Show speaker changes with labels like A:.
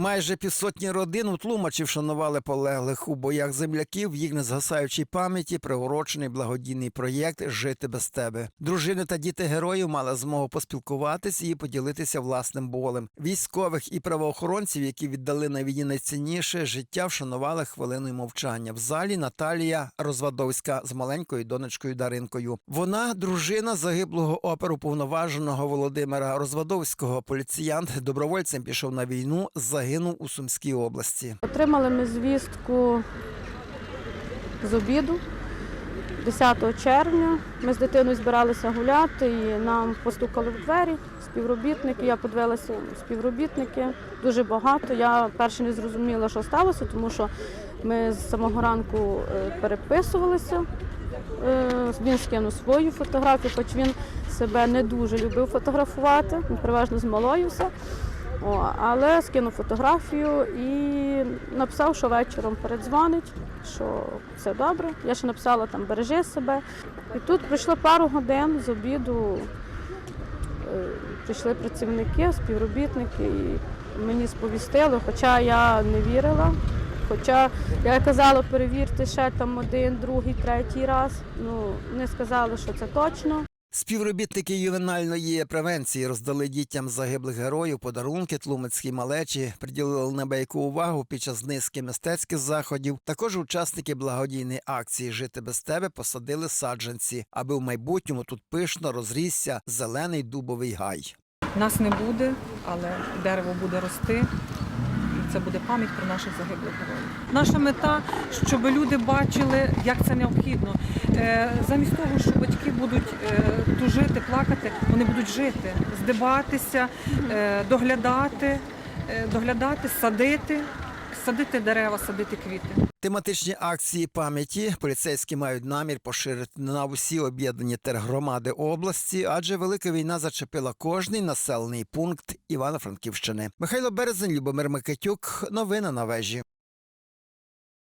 A: Майже півсотні родин у Тлумачі вшанували полеглих у боях земляків в їх незгасаючій пам'яті приурочений благодійний проєкт Жити без тебе. Дружини та діти героїв мали змогу поспілкуватись і поділитися власним болем. Військових і правоохоронців, які віддали на війні найцінніше життя, вшанували хвилиною мовчання. В залі Наталія Розвадовська з маленькою донечкою Даринкою. Вона дружина загиблого оперуповноваженого Володимира Розвадовського. Поліціянт добровольцем пішов на війну, загинув у Сумській області.
B: Отримали ми звістку з обіду 10 червня. Ми з дитиною збиралися гуляти і нам постукали в двері співробітники. Я подивилася співробітники дуже багато. Я перше не зрозуміла, що сталося, тому що ми з самого ранку е, переписувалися. Е, Він скинув свою фотографію, хоч він себе не дуже любив фотографувати, переважно з малою все. О, але скинув фотографію і написав, що вечором передзвонить, що все добре. Я ще написала там бережи себе. І тут пройшло пару годин з обіду. е, Прийшли працівники, співробітники і мені сповістили, хоча я не вірила. Хоча я казала, перевірте ще там один, другий, третій раз. Ну не сказали, що це точно.
A: Співробітники ювенальної превенції роздали дітям загиблих героїв подарунки тлумацькій малечі, приділили небайку увагу під час низки мистецьких заходів. Також учасники благодійної акції Жити без тебе посадили саджанці, аби в майбутньому тут пишно розрісся зелений дубовий гай.
C: Нас не буде, але дерево буде рости. Це буде пам'ять про наших загиблих героїв. Наша мета, щоб люди бачили, як це необхідно. Е, Замість того, що батьки будуть е, тужити, плакати, вони будуть жити, здибатися, е, доглядати, доглядати, садити, садити дерева, садити квіти.
A: Тематичні акції пам'яті поліцейські мають намір поширити на усі об'єднані тергромади області, адже велика війна зачепила кожний населений пункт Івано-Франківщини. Михайло Березень, Любомир Микитюк. Новини на вежі.